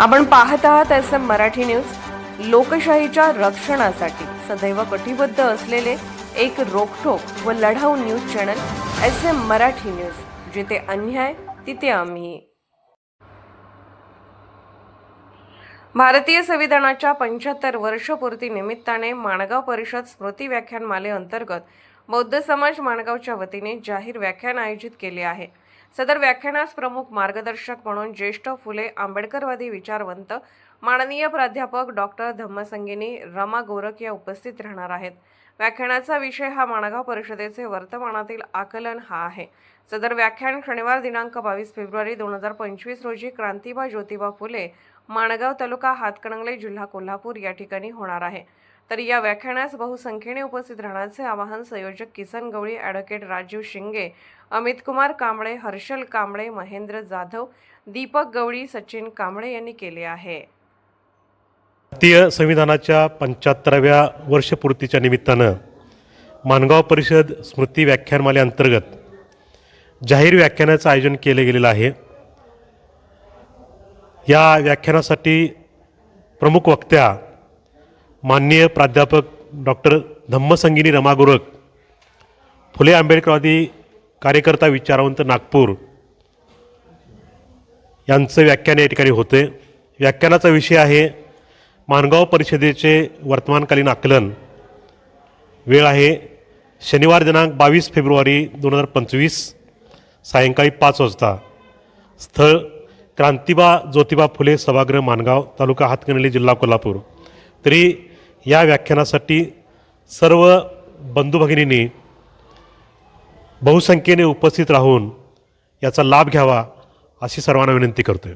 आपण पाहत आहात एस एम मराठी न्यूज. लोकशाहीच्या रक्षणासाठी सदैव कटिबद्ध असलेले एक रोखोक व लढाऊ news channel S M Marathi news. जिथे अन्याय तिथे आम्ही. भारतीय संविधानाच्या पंच्याहत्तर वर्षपूर्ती निमित्ताने माणगाव परिषद स्मृती व्याख्यानमाले अंतर्गत बौद्ध समाज माणगावच्या वतीने जाहीर व्याख्यान आयोजित केले आहे. सदर व्याख्यानास प्रमुख मार्गदर्शक म्हणून ज्येष्ठ फुले आंबेडकरवादी विचारवंत माननीय प्राध्यापक डॉक्टर धम्मसंगिनी रमा गोरख या उपस्थित राहणार आहेत. व्याख्यानाचा विषय हा माणगाव परिषदेचे वर्तमानातील आकलन हा आहे. सदर व्याख्यान शनिवार दिनांक बावीस फेब्रुवारी दोन हजार पंचवीस रोजी क्रांतिबा ज्योतिबा फुले माणगाव तालुका हातकणंगले जिल्हा कोल्हापूर या ठिकाणी होणार आहे. तर या व्याख्यानास बहुसंख्येने उपस्थित राहण्याचे आवाहन संयोजक किसन गवळी ॲडव्होकेट राजीव शिंगे अमित कुमार कांबळे हर्षल कांबळे महेंद्र जाधव दीपक गवळी सचिन कांबळे यांनी केले आहे. भारतीय संविधानाच्या पंच्याहत्तराव्या वर्षपूर्तीच्या निमित्तानं माणगाव परिषद स्मृती व्याख्यानमाले अंतर्गत जाहीर व्याख्यानाचं आयोजन केलं गेलेलं आहे. या व्याख्यानासाठी प्रमुख वक्त्या माननीय प्राध्यापक डॉक्टर धम्मसंगिनी रमा गोरख फुले आंबेडकरवादी कार्यकर्ता विचारवंत नागपूर यांचं व्याख्यान या ठिकाणी होते. व्याख्यानाचा विषय आहे माणगाव परिषदेचे वर्तमानकालीन आकलन. वेळ आहे शनिवार दिनांक बावीस फेब्रुवारी दोन हजार पंचवीस सायंकाळी पाच वाजता. स्थळ क्रांतिबा ज्योतिबा फुले सभागृह मानगाव तालुका हातकणली जिल्हा कोल्हापूर. तरी या व्याख्यानासाठी सर्व बंधू भगिनींनी बहुसंख्येने उपस्थित राहून याचा लाभ घ्यावा अशी सर्वांना विनंती करतोय.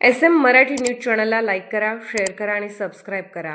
एस एम मराठी न्यूज चॅनलला लाईक करा शेअर करा आणि सबस्क्राईब करा.